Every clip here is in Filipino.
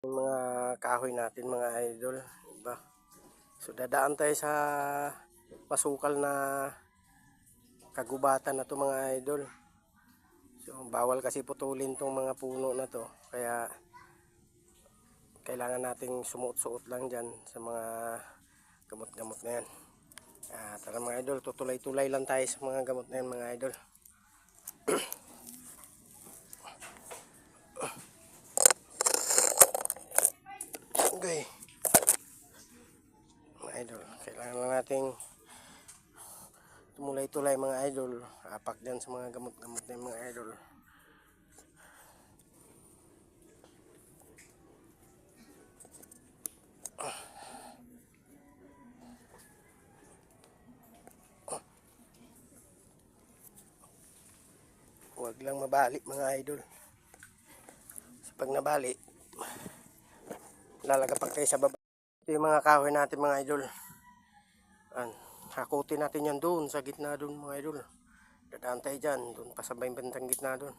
Yung mga kahoy natin mga idol. Diba? So dadaan tayo sa masukal na kagubatan na to mga idol. So bawal kasi putulin tong mga puno na to. Kaya kailangan nating sumuot-suot lang dyan sa mga gamot-gamot na yan. Ah, tara mga idol, tutulay-tulay lang tayo sa mga gamot na yan mga idol. Okay. Mga idol, kailangan lang nating tumulay-tulay mga idol. Apak dyan sa mga gamot-gamot na mga idol. Huwag lang mabali mga idol. Sa pag nabali, lalagapag tayo sa baba. Ito yung mga kahoy natin mga idol. An, hakutin natin yan doon sa gitna doon mga idol. Dadaan tayo dyan, doon pa sa bantang gitna doon.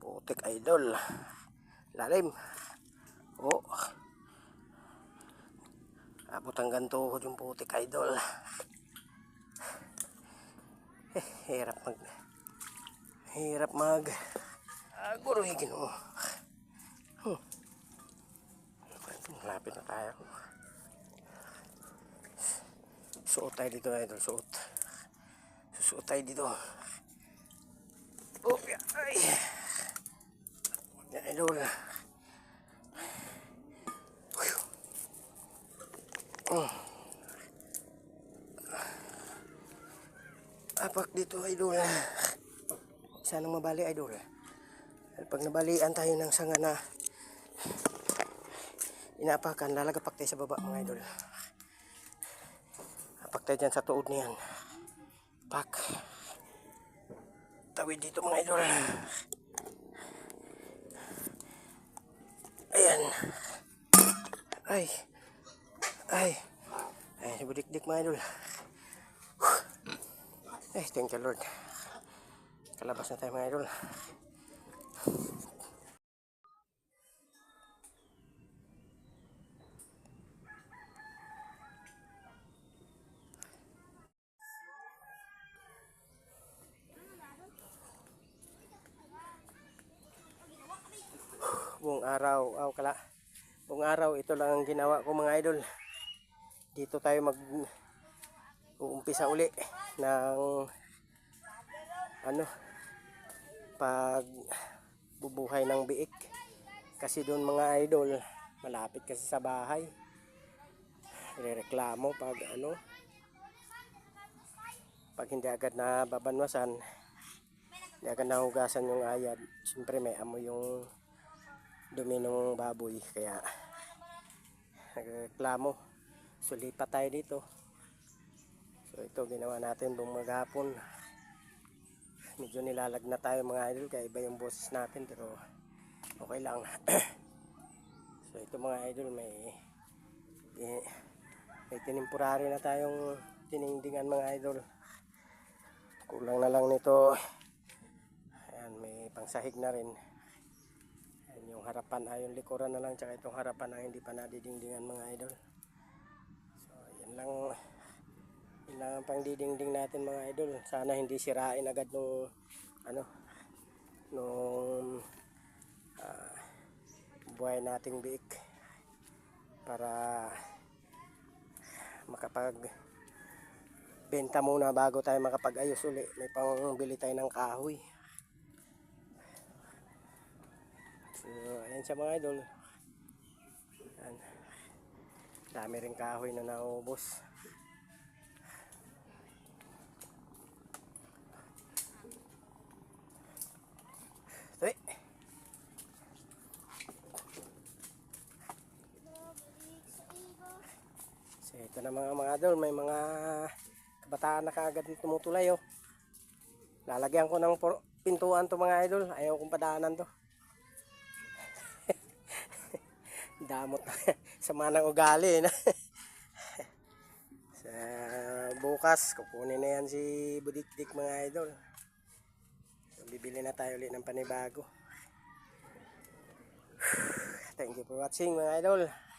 Putik idol. Lalim. Oh. Abot hanggang tuhod yung putik idol. Eh, hirap mag... Hirap mag... Aguro higin mo. Malapit na tayo. Suot tayo dito idol, suot. Susuot tayo dito. Oh, ay. Idol. Whew. Oh. Apak dito idol. Sana mabali idol. Pag nabalian tayo ng sanga na inaapakan, lalagapak tayo sa baba mga idol. Apak tayo dyan sa tuod niyan. Pak. Tawid dito mga idol. Ayan. Ay. Ay. Ay, budikdik mga idol. Eh, thank you Lord. Kalabas na tayo mga idol. Buong araw, aw kala. Buong araw ito lang ang ginawa ko mga idol. Dito tayo mag uumpisa uli ng ano pag bubuhay ng biik. Kasi doon mga idol, malapit kasi sa bahay. Rereklamo pag ano pag hindi agad na babanwasan, hindi agad nahugasan yung ayad. Siyempre may amoy yung dumi ng baboy kaya nagreklamo. So lipat tayo dito. So ito ginawa natin buong maghapon. Medyo nilalag na tayo mga idol kaya iba yung boses natin pero okay lang. So ito mga idol may eh, may tinimpurary na tayong tiningdingan mga idol. Kulang na lang nito. Ayan may pangsahig na rin Ayan yung harapan ay yung likuran na lang tsaka itong harapan ay hindi pa nadidingdingan mga idol. So yan lang yun lang ang pangdidingding natin mga idol. Sana hindi sirain agad nung ano nung ah, buhay nating biik para makapag benta muna bago tayo makapag-ayos uli. May pangbili tayo ng kahoy. So, ayan siya mga idol. Ayan. Dami rin kahoy na naubos. Uy. So, ito na mga mga idol, may mga kabataan na kaagad na tumutulay oh. Lalagyan ko ng pintuan to mga idol, ayaw kong padaanan to. Damot sama ng ugali na. Sa bukas kukunin na yan si Budikdik mga idol. So, bibili na tayo ulit ng panibago. Thank you for watching mga idol